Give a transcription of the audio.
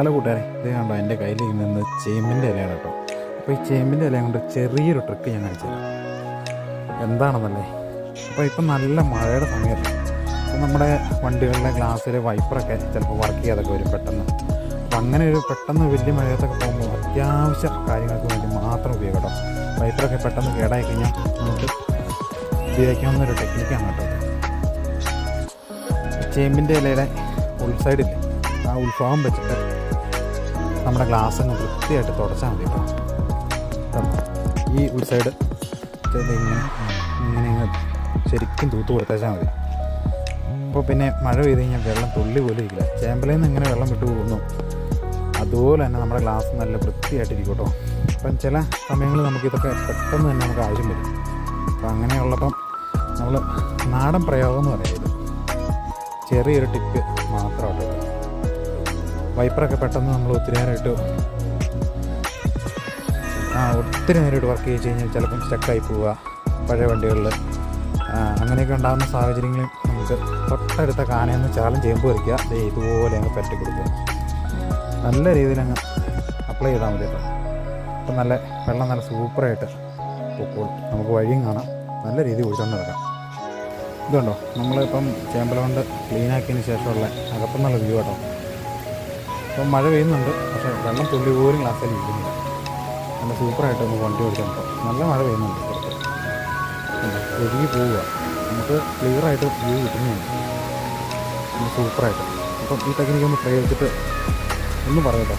Hello കൂട്ടുകാരെ ഇത് കണ്ടോ എന്റെ കയ്യിൽ നിന്ന് ചേമ്പിന്റെ ഇലയാണ് കേട്ടോ. അപ്പോൾ ഈ ചേമ്പിന്റെ ഇല കൊണ്ട് ചെറിയൊരു ട്രിക്ക് ഞാൻ കാണിച്ചു തരാം. എന്താണെന്നല്ലേ? അപ്പോൾ ഇപ്പം നല്ല മഴയുടെ സമയത്ത് അപ്പം നമ്മുടെ വണ്ടികളുടെ ഗ്ലാസ്സിൽ വൈപ്പറൊക്കെ ചിലപ്പോൾ വർക്ക് ചെയ്യാതൊക്കെ വരും പെട്ടെന്ന്. അപ്പം അങ്ങനെ ഒരു പെട്ടെന്ന് വലിയ മഴയത്തൊക്കെ പോകുമ്പോൾ അത്യാവശ്യ കാര്യങ്ങൾക്ക് വേണ്ടി മാത്രം ഉപയോഗിക്കട്ടോ കേട്ടോ. വൈപ്പറൊക്കെ പെട്ടെന്ന് കേടായി കഴിഞ്ഞാൽ നമുക്ക് ഉപയോഗിക്കാവുന്ന ഒരു ടെക്നിക്കാണ് കേട്ടോ. ചേമ്പിന്റെ ഇലയുടെ ഉൾസൈഡില്ലേ? ആ ഉത്സവം വെച്ചിട്ട് നമ്മുടെ ഗ്ലാസ് അങ്ങ് വൃത്തിയായിട്ട് തുടച്ചാൽ മതി? ഈ ഉൾസൈഡ് ഇങ്ങനെ ഇങ്ങനെ അങ്ങ് ശരിക്കും തൂത്ത് കൊടുത്തേച്ചാൽ മതി. അപ്പോൾ പിന്നെ മഴ പെയ്ത് കഴിഞ്ഞാൽ വെള്ളം തുള്ളി പോലും ഇരിക്കില്ല. ചേമ്പലയിൽ നിന്ന് ഇങ്ങനെ വെള്ളം വിട്ടു പോകുന്നു. അതുപോലെ തന്നെ നമ്മുടെ ഗ്ലാസ് നല്ല വൃത്തിയായിട്ടിരിക്കും കേട്ടോ. അപ്പം ചില സമയങ്ങളിൽ നമുക്കിതൊക്കെ പെട്ടെന്ന് തന്നെ നമുക്ക് ആവശ്യം വരും. അപ്പം അങ്ങനെയുള്ളപ്പം നമ്മൾ നാടൻ പ്രയോഗം എന്ന് പറയുന്നത് ചെറിയൊരു ടിപ്പ് മാത്രമായിട്ട് വൈപ്പറൊക്കെ പെട്ടെന്ന് നമ്മൾ ഒത്തിരി നേരമായിട്ട് ആ ഒത്തിരി നേരമായിട്ട് വർക്ക് ചെയ്ത് കഴിഞ്ഞാൽ ചിലപ്പം സ്റ്റക്കായി പോവുക പഴയ വണ്ടികളിൽ. അങ്ങനെയൊക്കെ ഉണ്ടാകുന്ന സാഹചര്യങ്ങളിൽ നമുക്ക് തൊട്ടടുത്ത കാനയെന്ന് ചാലഞ്ച് ചെയ്യുമ്പോൾ വരയ്ക്കുക ദേ ഇതുപോലെ അങ്ങ് പരട്ടി കൊടുക്കുക. നല്ല രീതിയിൽ അങ്ങ് അപ്ലൈ ചെയ്താൽ മതി അപ്പം നല്ല വെള്ളം നല്ല സൂപ്പറായിട്ട് പൊക്കോളും. നമുക്ക് വഴിയും കാണാം. നല്ല രീതിയിൽ ഒഴിച്ചുകൊണ്ട് നടക്കാം. ഇതുണ്ടോ? നമ്മളിപ്പം ചേമ്പല കൊണ്ട് ക്ലീൻ ആക്കിയതിന് ശേഷമുള്ള അകത്തുനിന്നുള്ള വ്യൂ കേട്ടോ ഇപ്പം മഴ പെയ്യുന്നുണ്ട്. പക്ഷേ വെള്ളം തുള്ളി പോലും ഗ്ലാസ്സിൽ ഇരിക്കുന്നില്ല. നല്ല സൂപ്പറായിട്ട് ഒന്ന് വണ്ടി ഓടിക്കാൻ നല്ല മഴ പെയ്യുന്നുണ്ട് ഒഴുകി പോവുക. നമുക്ക് ക്ലിയറായിട്ട് വ്യൂ കിട്ടുന്നുണ്ട് സൂപ്പറായിട്ട്. അപ്പം ഈ ടെക്നിക്ക് ഒന്ന് പ്രയോഗിച്ചിട്ട് ഒന്ന് പറയട്ടോ.